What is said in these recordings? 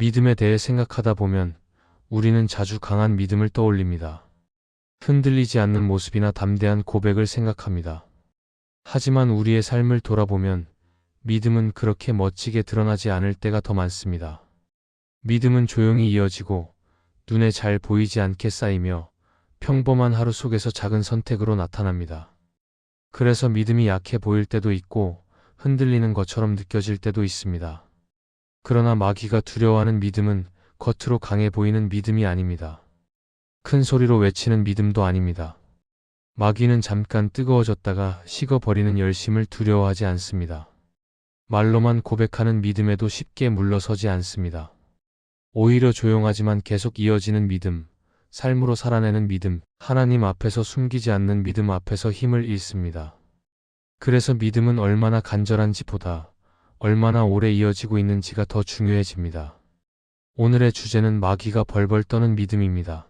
믿음에 대해 생각하다 보면 우리는 자주 강한 믿음을 떠올립니다. 흔들리지 않는 모습이나 담대한 고백을 생각합니다. 하지만 우리의 삶을 돌아보면 믿음은 그렇게 멋지게 드러나지 않을 때가 더 많습니다. 믿음은 조용히 이어지고 눈에 잘 보이지 않게 쌓이며 평범한 하루 속에서 작은 선택으로 나타납니다. 그래서 믿음이 약해 보일 때도 있고 흔들리는 것처럼 느껴질 때도 있습니다. 그러나 마귀가 두려워하는 믿음은 겉으로 강해 보이는 믿음이 아닙니다. 큰 소리로 외치는 믿음도 아닙니다. 마귀는 잠깐 뜨거워졌다가 식어버리는 열심을 두려워하지 않습니다. 말로만 고백하는 믿음에도 쉽게 물러서지 않습니다. 오히려 조용하지만 계속 이어지는 믿음, 삶으로 살아내는 믿음, 하나님 앞에서 숨기지 않는 믿음 앞에서 힘을 잃습니다. 그래서 믿음은 얼마나 간절한지 보다 얼마나 오래 이어지고 있는지가 더 중요해집니다. 오늘의 주제는 마귀가 벌벌 떠는 믿음입니다.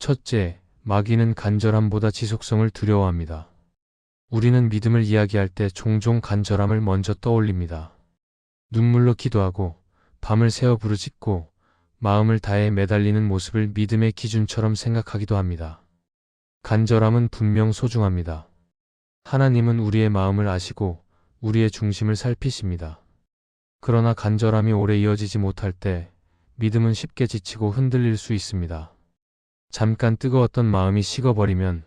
첫째, 마귀는 간절함보다 지속성을 두려워합니다. 우리는 믿음을 이야기할 때 종종 간절함을 먼저 떠올립니다. 눈물로 기도하고 밤을 새워 부르짖고 마음을 다해 매달리는 모습을 믿음의 기준처럼 생각하기도 합니다. 간절함은 분명 소중합니다. 하나님은 우리의 마음을 아시고 우리의 중심을 살피십니다. 그러나 간절함이 오래 이어지지 못할 때 믿음은 쉽게 지치고 흔들릴 수 있습니다. 잠깐 뜨거웠던 마음이 식어버리면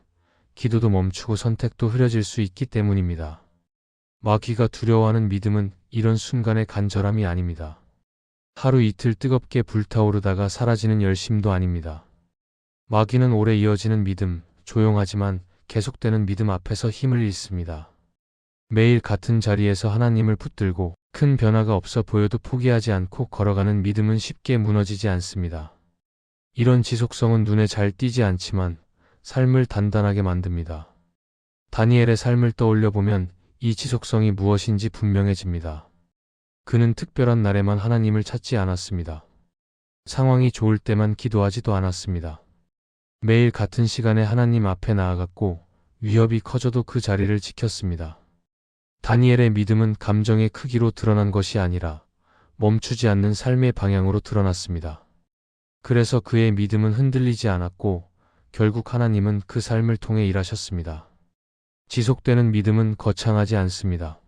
기도도 멈추고 선택도 흐려질 수 있기 때문입니다. 마귀가 두려워하는 믿음은 이런 순간의 간절함이 아닙니다. 하루 이틀 뜨겁게 불타오르다가 사라지는 열심도 아닙니다. 마귀는 오래 이어지는 믿음, 조용하지만 계속되는 믿음 앞에서 힘을 잃습니다. 매일 같은 자리에서 하나님을 붙들고 큰 변화가 없어 보여도 포기하지 않고 걸어가는 믿음은 쉽게 무너지지 않습니다. 이런 지속성은 눈에 잘 띄지 않지만 삶을 단단하게 만듭니다. 다니엘의 삶을 떠올려 보면 이 지속성이 무엇인지 분명해집니다. 그는 특별한 날에만 하나님을 찾지 않았습니다. 상황이 좋을 때만 기도하지도 않았습니다. 매일 같은 시간에 하나님 앞에 나아갔고 위협이 커져도 그 자리를 지켰습니다. 다니엘의 믿음은 감정의 크기로 드러난 것이 아니라 멈추지 않는 삶의 방향으로 드러났습니다. 그래서 그의 믿음은 흔들리지 않았고 결국 하나님은 그 삶을 통해 일하셨습니다. 지속되는 믿음은 거창하지 않습니다.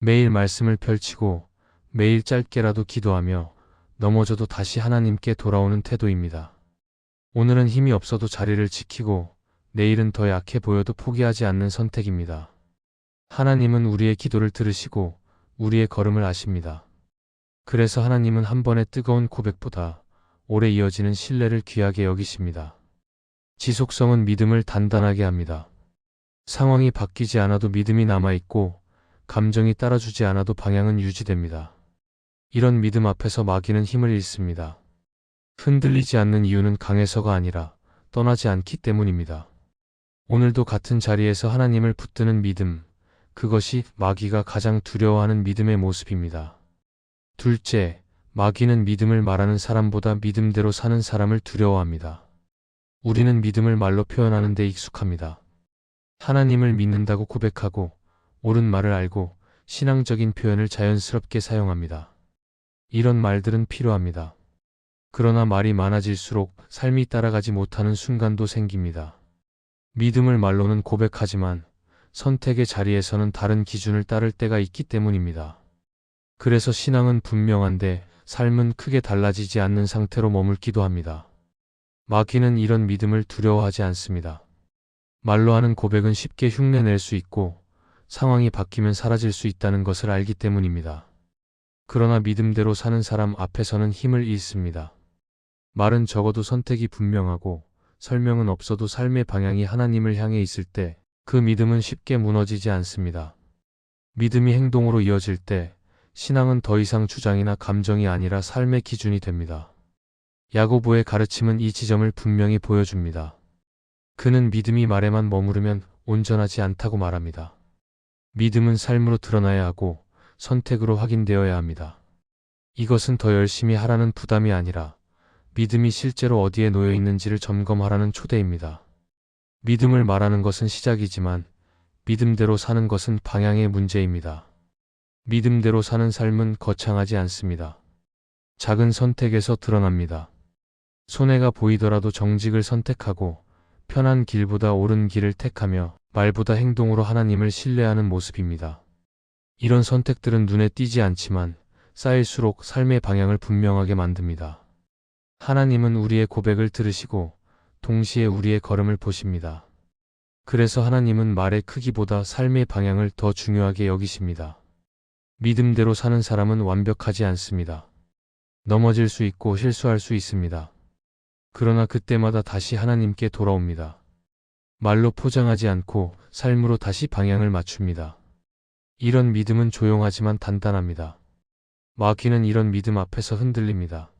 매일 말씀을 펼치고 매일 짧게라도 기도하며 넘어져도 다시 하나님께 돌아오는 태도입니다. 오늘은 힘이 없어도 자리를 지키고 내일은 더 약해 보여도 포기하지 않는 선택입니다. 하나님은 우리의 기도를 들으시고 우리의 걸음을 아십니다. 그래서 하나님은 한 번의 뜨거운 고백보다 오래 이어지는 신뢰를 귀하게 여기십니다. 지속성은 믿음을 단단하게 합니다. 상황이 바뀌지 않아도 믿음이 남아있고 감정이 따라주지 않아도 방향은 유지됩니다. 이런 믿음 앞에서 마귀는 힘을 잃습니다. 흔들리지 않는 이유는 강해서가 아니라 떠나지 않기 때문입니다. 오늘도 같은 자리에서 하나님을 붙드는 믿음, 그것이 마귀가 가장 두려워하는 믿음의 모습입니다. 둘째, 마귀는 믿음을 말하는 사람보다 믿음대로 사는 사람을 두려워합니다. 우리는 믿음을 말로 표현하는 데 익숙합니다. 하나님을 믿는다고 고백하고 옳은 말을 알고 신앙적인 표현을 자연스럽게 사용합니다. 이런 말들은 필요합니다. 그러나 말이 많아질수록 삶이 따라가지 못하는 순간도 생깁니다. 믿음을 말로는 고백하지만 선택의 자리에서는 다른 기준을 따를 때가 있기 때문입니다. 그래서 신앙은 분명한데 삶은 크게 달라지지 않는 상태로 머물기도 합니다. 마귀는 이런 믿음을 두려워하지 않습니다. 말로 하는 고백은 쉽게 흉내낼 수 있고 상황이 바뀌면 사라질 수 있다는 것을 알기 때문입니다. 그러나 믿음대로 사는 사람 앞에서는 힘을 잃습니다. 말은 적어도 선택이 분명하고 설명은 없어도 삶의 방향이 하나님을 향해 있을 때 그 믿음은 쉽게 무너지지 않습니다. 믿음이 행동으로 이어질 때 신앙은 더 이상 주장이나 감정이 아니라 삶의 기준이 됩니다. 야고보의 가르침은 이 지점을 분명히 보여줍니다. 그는 믿음이 말에만 머무르면 온전하지 않다고 말합니다. 믿음은 삶으로 드러나야 하고 선택으로 확인되어야 합니다. 이것은 더 열심히 하라는 부담이 아니라 믿음이 실제로 어디에 놓여 있는지를 점검하라는 초대입니다. 믿음을 말하는 것은 시작이지만 믿음대로 사는 것은 방향의 문제입니다. 믿음대로 사는 삶은 거창하지 않습니다. 작은 선택에서 드러납니다. 손해가 보이더라도 정직을 선택하고 편한 길보다 옳은 길을 택하며 말보다 행동으로 하나님을 신뢰하는 모습입니다. 이런 선택들은 눈에 띄지 않지만 쌓일수록 삶의 방향을 분명하게 만듭니다. 하나님은 우리의 고백을 들으시고 동시에 우리의 걸음을 보십니다. 그래서 하나님은 말의 크기보다 삶의 방향을 더 중요하게 여기십니다. 믿음대로 사는 사람은 완벽하지 않습니다. 넘어질 수 있고 실수할 수 있습니다. 그러나 그때마다 다시 하나님께 돌아옵니다. 말로 포장하지 않고 삶으로 다시 방향을 맞춥니다. 이런 믿음은 조용하지만 단단합니다. 마귀는 이런 믿음 앞에서 흔들립니다.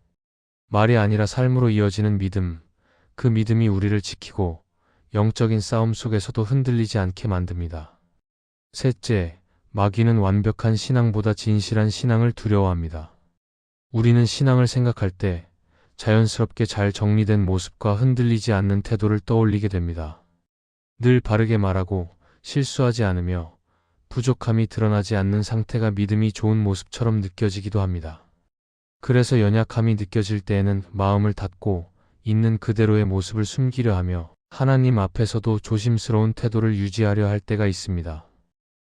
말이 아니라 삶으로 이어지는 믿음, 그 믿음이 우리를 지키고 영적인 싸움 속에서도 흔들리지 않게 만듭니다. 셋째, 마귀는 완벽한 신앙보다 진실한 신앙을 두려워합니다. 우리는 신앙을 생각할 때 자연스럽게 잘 정리된 모습과 흔들리지 않는 태도를 떠올리게 됩니다. 늘 바르게 말하고 실수하지 않으며 부족함이 드러나지 않는 상태가 믿음이 좋은 모습처럼 느껴지기도 합니다. 그래서 연약함이 느껴질 때에는 마음을 닫고 있는 그대로의 모습을 숨기려 하며 하나님 앞에서도 조심스러운 태도를 유지하려 할 때가 있습니다.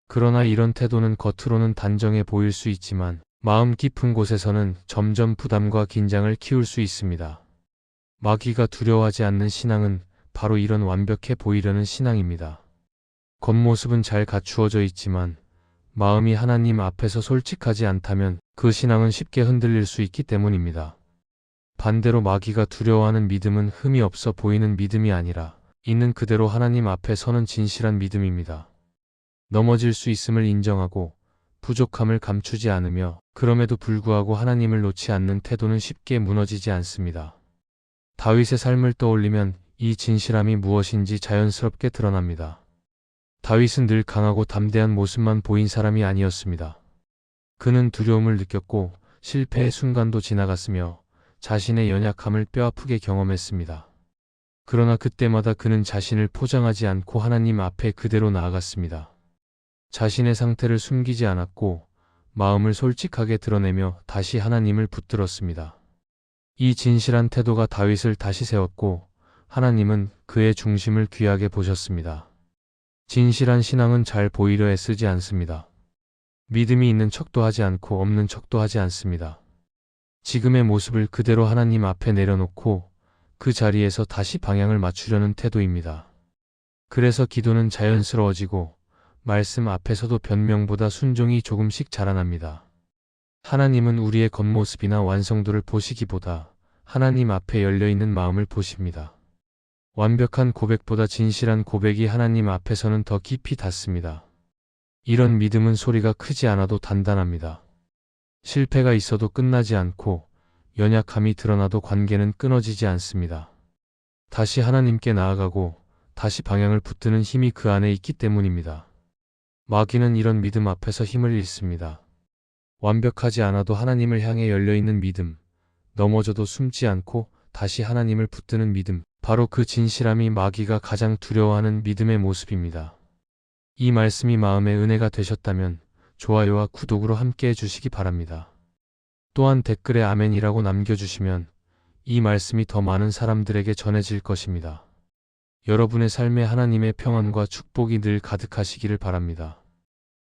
그러나 이런 태도는 겉으로는 단정해 보일 수 있지만 마음 깊은 곳에서는 점점 부담과 긴장을 키울 수 있습니다. 마귀가 두려워하지 않는 신앙은 바로 이런 완벽해 보이려는 신앙입니다. 겉모습은 잘 갖추어져 있지만 마음이 하나님 앞에서 솔직하지 않다면 그 신앙은 쉽게 흔들릴 수 있기 때문입니다. 반대로 마귀가 두려워하는 믿음은 흠이 없어 보이는 믿음이 아니라 있는 그대로 하나님 앞에 서는 진실한 믿음입니다. 넘어질 수 있음을 인정하고 부족함을 감추지 않으며 그럼에도 불구하고 하나님을 놓지 않는 태도는 쉽게 무너지지 않습니다. 다윗의 삶을 떠올리면 이 진실함이 무엇인지 자연스럽게 드러납니다. 다윗은 늘 강하고 담대한 모습만 보인 사람이 아니었습니다. 그는 두려움을 느꼈고 실패의 순간도 지나갔으며 자신의 연약함을 뼈아프게 경험했습니다. 그러나 그때마다 그는 자신을 포장하지 않고 하나님 앞에 그대로 나아갔습니다. 자신의 상태를 숨기지 않았고 마음을 솔직하게 드러내며 다시 하나님을 붙들었습니다. 이 진실한 태도가 다윗을 다시 세웠고 하나님은 그의 중심을 귀하게 보셨습니다. 진실한 신앙은 잘 보이려 애쓰지 않습니다. 믿음이 있는 척도 하지 않고 없는 척도 하지 않습니다. 지금의 모습을 그대로 하나님 앞에 내려놓고 그 자리에서 다시 방향을 맞추려는 태도입니다. 그래서 기도는 자연스러워지고 말씀 앞에서도 변명보다 순종이 조금씩 자라납니다. 하나님은 우리의 겉모습이나 완성도를 보시기보다 하나님 앞에 열려있는 마음을 보십니다. 완벽한 고백보다 진실한 고백이 하나님 앞에서는 더 깊이 닿습니다. 이런 믿음은 소리가 크지 않아도 단단합니다. 실패가 있어도 끝나지 않고 연약함이 드러나도 관계는 끊어지지 않습니다. 다시 하나님께 나아가고 다시 방향을 붙드는 힘이 그 안에 있기 때문입니다. 마귀는 이런 믿음 앞에서 힘을 잃습니다. 완벽하지 않아도 하나님을 향해 열려있는 믿음, 넘어져도 숨지 않고 다시 하나님을 붙드는 믿음, 바로 그 진실함이 마귀가 가장 두려워하는 믿음의 모습입니다. 이 말씀이 마음의 은혜가 되셨다면 좋아요와 구독으로 함께 해주시기 바랍니다. 또한 댓글에 아멘이라고 남겨주시면 이 말씀이 더 많은 사람들에게 전해질 것입니다. 여러분의 삶에 하나님의 평안과 축복이 늘 가득하시기를 바랍니다.